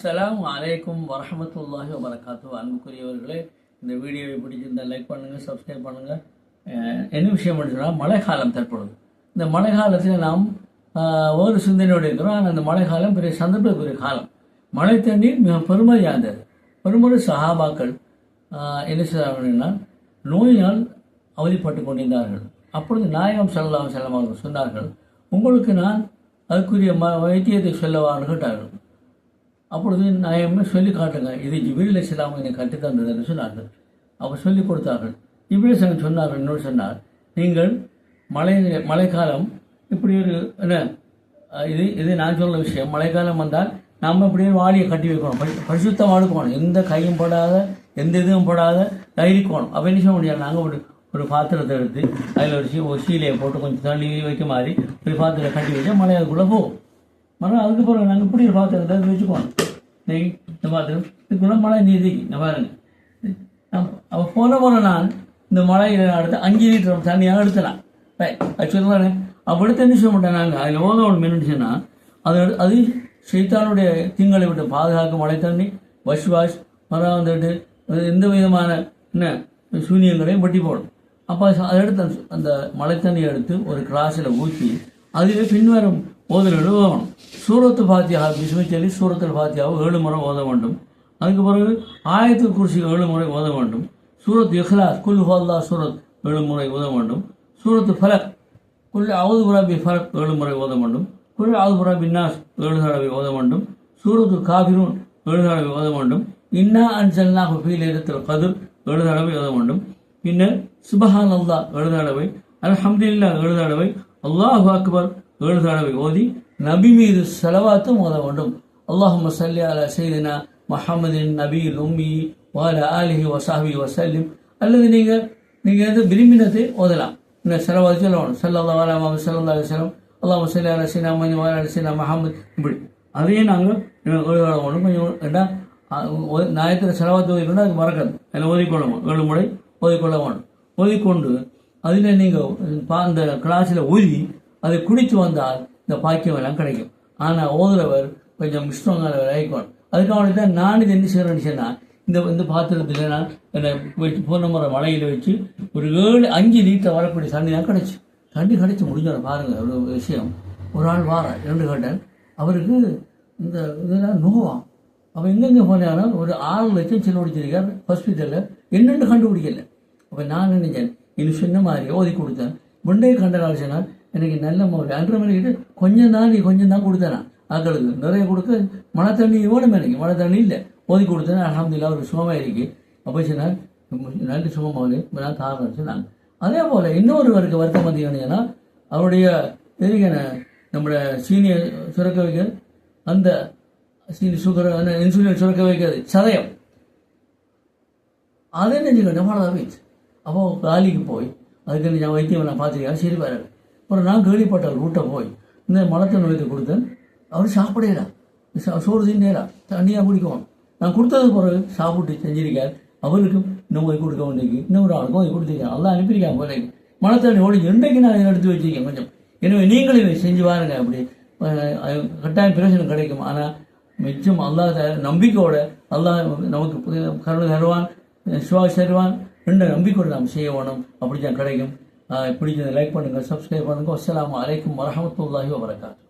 சலாம் அலைக்கும் வரஹமத்துல்லாஹி வரகாத்து அன்புக்குரியவர்களே இந்த வீடியோவை பிடிச்சிருந்தா லைக் பண்ணுங்கள் சப்ஸ்கிரைப் பண்ணுங்கள் என்ன விஷயம் சொன்னால் மழை காலம் தற்பொழுது. இந்த மழை காலத்தில் நாம் ஒரு சிந்தனையோடு இருக்கிறோம். ஆனால் அந்த மழை காலம் பெரிய சந்தர்ப்பக்குரிய காலம். மழை தண்ணீர் மிக பெருமதியானது. பெருமொரு சஹாபாக்கள் ஆஹ், என்ன செய்தார்கள்னா நோயினால் அவதிப்பட்டு கொண்டிருந்தார்கள். அப்பொழுது நாயகம் செல்லலாம் செல்லமாக சொன்னார்கள் உங்களுக்கு நான் அதுக்குரிய ம வைத்தியத்தை சொல்லவான்னு கேட்டார்கள். அப்பொழுது நாயகமே சொல்லி காட்டுங்க. இது ஜிபிரில் இஸ்லாம் எனக்கு கட்டி என்று சொன்னார்கள். அவர் சொல்லி கொடுத்தார்கள். ஜிபிரில் சங்கம் சொன்னார்கள் இன்னொரு சொன்னார். நீங்கள் மழை மழைக்காலம் இப்படி ஒரு என்ன இது இது நான் சொல்ல விஷயம். மழைக்காலம் வந்தால் நாம் இப்படியே வாளியை கட்டி வைக்கணும். பரி- பரிசுத்தமாக இருக்கணும் எந்த கையும் படாத எந்த இதுவும் படாத தைரிக்கணும் அப்போ என்ன சொல்ல முடியாது நாங்கள் ஒரு ஒரு பாத்திரத்தை எடுத்து அதில் ஒரு சீ ஒரு சீலையை போட்டு கொஞ்சம் தள்ளி வைக்க மாதிரி ஒரு பாத்திரத்தை கட்டி வச்சா மழை அதுக்குள்ளே போகும். மரம் அதுக்கு பிறகு நாங்கள் இப்படி ஒரு பாத்திரத்தை எடுத்து வச்சுக்குவோம். நெய் இந்த பாத்திரம் இதுக்குள்ள மழை நீதிக்கு இந்த பாருங்க. நம்ம போன போன நான் இந்த மழையில் அடுத்து அஞ்சு லிட்டர் தண்ணியாக எடுத்தலாம் ஆக்சுவலாக சொல்லுவாரு அப்போ எடுத்து என்ன செய்ய மாட்டேன் நாங்கள் அதில் ஓத ஒன்று மின்னுச்சுன்னா அது அது சைத்தானுடைய திங்களை விட்டு பாதுகாக்கும் மழை தண்ணி வாஷ் வாஷ் மரம் வந்துட்டு எந்த விதமான என்ன சூனியங்களையும் வெட்டி போடும் அப்போ அதை எடுத்து அந்த- மழை தண்ணியை எடுத்து ஒரு கிளாஸில் ஊற்றி அதுவே பின்வரும் ஓதல்கள் ஓதணும். சூரத்து பாத்தியா சொல்லி சூரத்தில் பாத்தியாவை ஏழு முறை ஓத வேண்டும். அதுக்கு பிறகு ஆயத்து குறிச்சி ஏழு முறை ஓத வேண்டும். சூரத் இஹ்லாஸ் குல் ஹோல்லா சூரத் ஏழு முறை ஓத வேண்டும். சூரத்து ஃபலக் குல் அவுது புராபி ஃபலக் ஏழு முறை ஓத வேண்டும். குல் அவுது புராபி நாஸ் ஏழு தடவை ஓத வேண்டும். சூரத்து காபிரூன் ஏழு தடவை ஓத வேண்டும். இன்னா அன்சல்னா ஃபீல் இடத்தில் கதிர் ஏழு தடவை ஓத வேண்டும். பின்னர் சுபஹான் அல்லா ஏழு தடவை அல்ஹம்துல்லா ஏழு தடவை அல்லாஹு அக்பர் ஏழு தடவை ஓதி நபி மீது செலவாத்தும் ஓத வேண்டும். அல்லாஹும்ம சல்லி அலா செய்தினா மஹமதின் நபி உம்மி வால ஆலிஹி வசாஹி வசல்லிம். அல்லது நீங்கள் நீங்கள் எது விரும்பினதை ஓதலாம். இந்த செலவாதி சொல்லணும் செல்லா வாலா முஹம்மது சல்லா அலிஸ்லாம் அல்லாஹ் சல்லி அலா சீனா மணி வால அலிசினா மஹமது இப்படி. அதையே நாங்கள் ஏழு தடவை ஓடணும் கொஞ்சம் ஏன்னா நாயத்தில் செலவாத்து ஓதிக்கொண்டு அது மறக்காது. அதில் ஓதிக்கொள்ளணும். ஏழு முறை ஓதிக்கொள்ள வேணும். ஓதிக்கொண்டு அதில் நீங்கள் அந்த கிளாஸில் ஓதி அதை குடித்து வந்தால் இந்த பாக்கியம் எல்லாம் கிடைக்கும். ஆனால் ஓதுறவர் கொஞ்சம் மிஸ்டோங்கானவர் ஆகிக்கணும் அதுக்காக தான் நான் இது என்ன செய்கிறேன்னு சொன்னால் இந்த இந்த பாத்திரத்தில் நான் என்னை வச்சு போன முறை மலையில் வச்சு ஒரு ஏழு அஞ்சு லிட்டர் வரக்கூடிய தண்ணி தான் கிடச்சி. தண்ணி கிடச்சி முடிஞ்சவரை பாருங்கள் அவ்வளோ விஷயம். ஒரு ஆள் வாரார் ரெண்டு கேட்டேன் அவருக்கு இந்த இதெல்லாம் நோவாம் அவன் எங்கெங்கே போனாலும் ஒரு ஆறு லட்சம் செலவழிச்சிருக்கார் ஹாஸ்பிட்டலில் என்னென்னு கண்டுபிடிக்கல. அப்போ நான் நினைச்சேன் இது சொன்ன மாதிரி ஓதி கொடுத்தேன். முன்னே கண்ட நாள் சொன்னால் எனக்கு நல்ல மொழி அன்றரை மணிக்கிட்டு கொஞ்சம் தான் நீ கொஞ்சம் தான் கொடுத்தேன்? ஆக்களுக்கு நிறைய கொடுக்க மழை தண்ணி வேணும் எனக்கு. மழை தண்ணி இல்லை. ஓதி கொடுத்தேன்? அலமதுல்லா ஒரு சுகமாக இருக்கு. அப்போ சொன்னால் நல்ல சுகமாக நான் தாரேன்னு சொன்னாங்க. அதே போல் இன்னொருவருக்கு வருத்தம் பார்த்தீங்கன்னா அவருடைய தெரிகிற நம்மளோட சீனியர் சுரக்க வைக்க அந்த சீனியர் சுகர் அந்த இன்சுலின் சுரக்க வைக்கிறது சதயம். அதே நெஞ்சுக்கிட்ட அவ்வளோதான் போயிடுச்சு அப்போ காலிக்கு போய் அதுக்கு நான் வைத்தியம் நான் பார்த்துருக்கேன் சரி வராது அப்புறம் நான் கேள்விப்பட்டால் ரூட்டை போய் இந்த மலத்தை நோயத்தை கொடுத்தேன். அவர் சாப்பிடலா சோறு தின்னேலா தண்ணியாக குடிக்குவோம். நான் கொடுத்தது பிறகு சாப்பிட்டு செஞ்சிருக்கார் அவருக்கும் இன்னும் போய் கொடுக்க வேண்டியது இன்னொரு ஆளுக்கும் போய் கொடுத்துருக்கேன் அதெல்லாம் அனுப்பியிருக்கேன் போல மலத்தண்ணி ஓடி இன்றைக்கு நான் இதை எடுத்து வச்சிருக்கேன் கொஞ்சம். எனவே நீங்களும் இதை செஞ்சு பாருங்க. அப்படி கட்டாயம் பிரச்சனை கிடைக்கும். ஆனால் மிச்சம் அல்லாஹ் நம்பிக்கையோட அல்லாஹ் நமக்கு புதிய கருணை தருவான் சுவாசி தருவான். ரெண்டு நம்பிக்கையோடு நாம் செய்ய வேணும். அப்படி தான் கிடைக்கும். பிடிச்சதை லைக் பண்ணுங்கள் சப்ஸ்கிரைப் பண்ணுங்கள் அஸ்லாம் வலைக்கம் வரஹமத்துல்லாஹி வபரகாத்து.